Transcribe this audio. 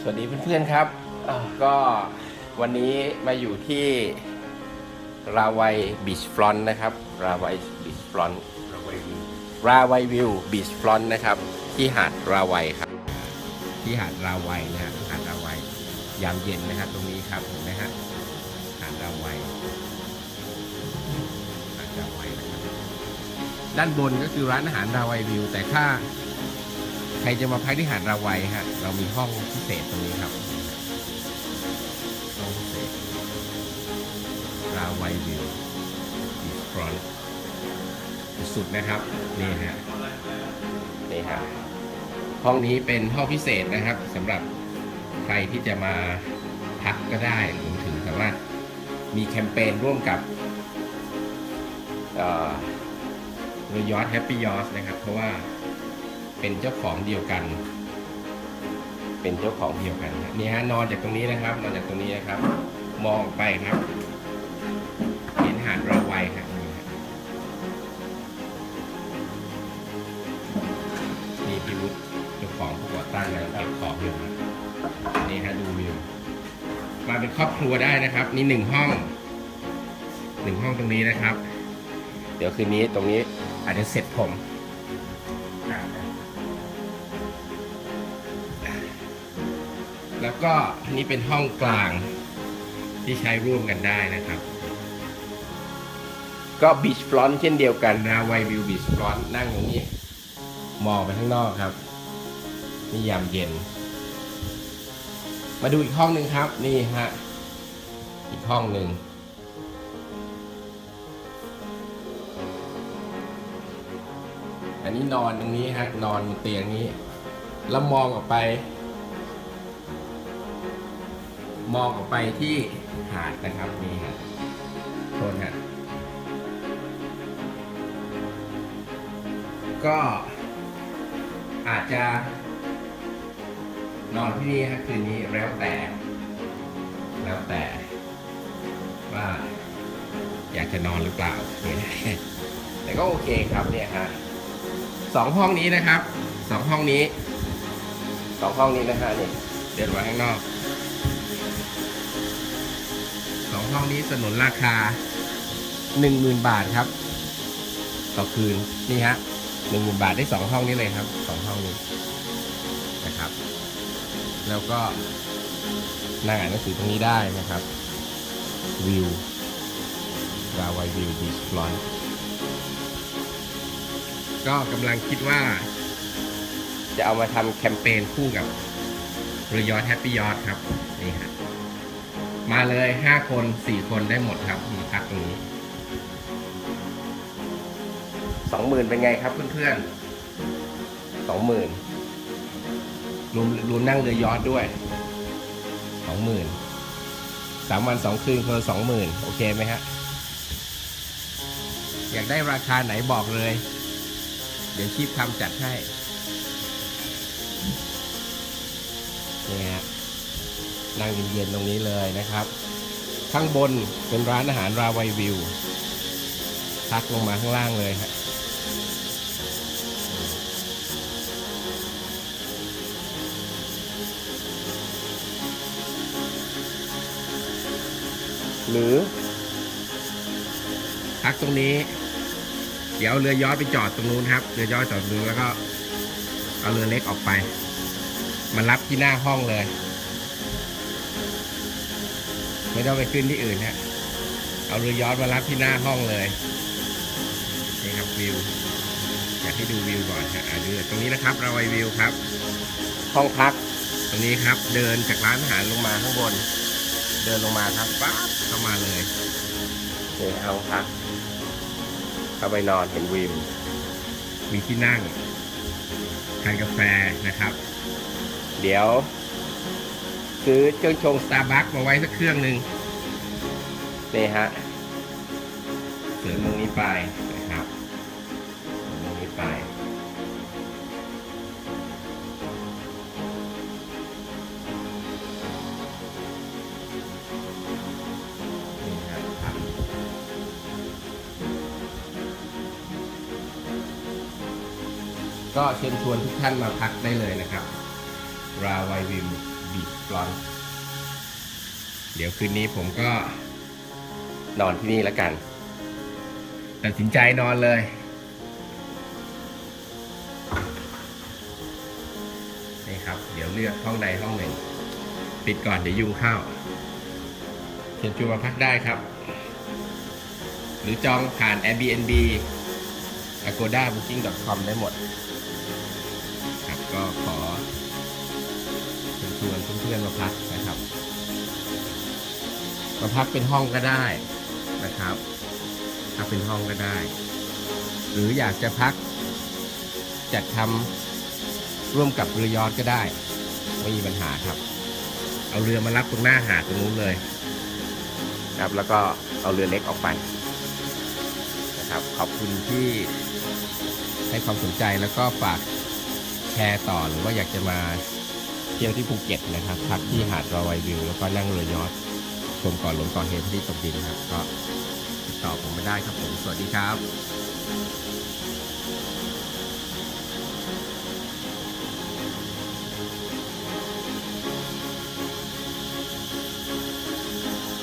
สวัสดีเพื่อนๆครับอ่าก็วันนี้มาอยู่ที่ราวัยบีชฟรอนต์นะครับ ราวัยบีชฟรอนต์ราวัยวิวบีชฟรอนต์นะครับ ที่หาดราวัยครับ ที่หาดราวัยนะฮะหาดราวัยยามเย็นนะครับตรงนี้ครับเห็นไหมฮะหาดราวัยหาดราวัยนะครับด้านบนก็คือร้านอาหารราวัยวิว แต่ถ้า ใครจะมาพักที่หาดราวัยฮะ เรามีห้องพิเศษตรงนี้ครับห้องพิเศษราวัยวิวบีฟรอนสุดนะครับ นี่ฮะ นี่ฮะ ห้องนี้เป็นห้องพิเศษนะครับสำหรับใครที่จะมาพักก็ได้รวมถึงสามารถมีแคมเปญร่วมกับเรือ ยอทแฮปปี้ยอทนะครับ เพราะว่า เป็นเจ้าของเดียวกัน เป็นเจ้าของเดียวกันนะนี่ฮะนอนจากตรงนี้นะครับ นอนจากตรงนี้นะครับ มองไปครับ เห็นหาดราวัยครับนี่ฮะนี่พี่วุฒิเจ้าของผู้ก่อตั้งกำลังเก็บของอยู่นะนี่ฮะดูวิวมาเป็นครอบครัวได้นะครับ นี่หนึ่งห้องหนึ่งห้องตรงนี้นะครับ เดี๋ยวคืนนี้ตรงนี้อาจจะเสร็จผม แล้วก็อันนี้เป็นห้องกลางที่ใช้ร่วมกันได้นะครับ ก็บีชฟรอนต์เช่นเดียวกันนะไววิวบีชฟรอนต์นั่งอย่างนี้ มองไปข้างนอกครับ นี่ยามเย็น มาดูอีกห้องหนึ่งครับ นี่ฮะ อีกห้องหนึ่งอันนี้นอนตรงนี้ฮะ นอนบนเตียงนี้ แล้วมองออกไป มองออกไปที่หาดนะครับนี่ฮะโทษฮะก็อาจจะ นอนที่นี่ฮะคืนนี้แล้วแต่ แล้วแต่ ว่า อยากจะนอนหรือเปล่า แต่ก็โอเคครับเนี่ยฮะสองห้องนี้นะครับสองห้องนี้สองห้องนี้นะฮะนี่เดินมาข้างนอก ห้องนี้สนุนราคาหนึ่งหมื่นบาทครับ ต่อคืนนี่ฮะหนึ่งหมื่นบาทได้สองห้องนี้เลยครับสองห้องนี้นะครับ แล้วก็นั่งอ่านหนังสือตรงนี้ได้นะครับวิวราวายวิวบีชฟลอนก็กำลังคิดว่า จะเอามาทำแคมเปญคู่กับเรือยอทแฮปปี้ยอทครับ นี่ฮะ มาเลยห้าคนสี่คนได้หมดครับมีพักตรงนี้สองหมื่นเป็นไงครับเพื่อนๆสองหมื่นรวมรวมนั่งเรือยอทด้วยสองหมื่นสามวันสองคืนคนละสองหมื่นโอเคไหมฮะอยากได้ราคาไหนบอกเลย เดี๋ยวชีพทำจัดให้นี่ฮะ นั่งเย็นๆตรงนี้เลยนะครับ ข้างบนเป็นร้านอาหารราวัยวิว พักลงมาข้างล่างเลยฮะหรือพักตรงนี้ เดี๋ยวเรือยอชต์ไปจอดตรงนู้นครับ เรือยอชต์จอดตรงนู้นแล้วก็ เอาเรือเล็กออกไป มารับที่หน้าห้องเลย ไม่ต้องไปขึ้นที่อื่นฮะเอาเรือยอชต์มารับที่หน้าห้องเลยนี่ครับวิวอยากให้ดูวิวก่อนฮะอะดูตรงนี้นะครับ เราไววิวครับ ห้องพัก ตรงนี้ครับ เดินจากร้านอาหารลงมาข้างบน เดินลงมาครับปั๊บเข้ามาเลยนี่ห้องพักเข้าไปนอนเห็นวิวมีที่นั่งทานกาแฟนะครับ เดี๋ยว ซื้อเครื่องชงสตาร์บัคมาไว้สักเครื่องหนึ่งนี่ฮะเสริมตรงนี้ไปนะครับตรงนี้ไปนี่ฮะครับก็เชิญชวนทุกท่านมาพักได้เลยนะครับ ราวัยวิว บีบีชบลอน เดี๋ยวคืนนี้ผมก็นอนที่นี่แล้วกันตัดสินใจนอนเลย นี่ครับ เดี๋ยวเลือกห้องใดห้องหนึ่ง ปิดก่อนเดี๋ยวยุงเข้าเชิญชวนมาพักได้ครับ หรือจองผ่าน Airbnb agoda booking.com ได้หมด ครับก็ขอเชิญช วนเพื่อนๆมาพักนะครับมาพักเป็นห้องก็ได้นะครับพักเป็นห้องก็ได้ หรืออยากจะพักจัดทำร่วมกับเรือยอทก็ได้ไม่มีปัญหาครับ เอาเรือมารับตรงหน้าหาดตรงนู้นเลยครับแล้วก็เอาเรือเล็กออกไปนะครับขอบคุณที่ให้ความสนใจแล้วก็ฝากแชร์ต่อหรือว่าอยากจะมา เที่ยวที่ภูเก็ตนะครับพักที่หาดรอไววิวแล้วก็นั่งเรือยอทชมก่อนลงก่อนเฮที่ตกดินครับก็ติดต่อผมมาได้ครับผม สวัสดีครับ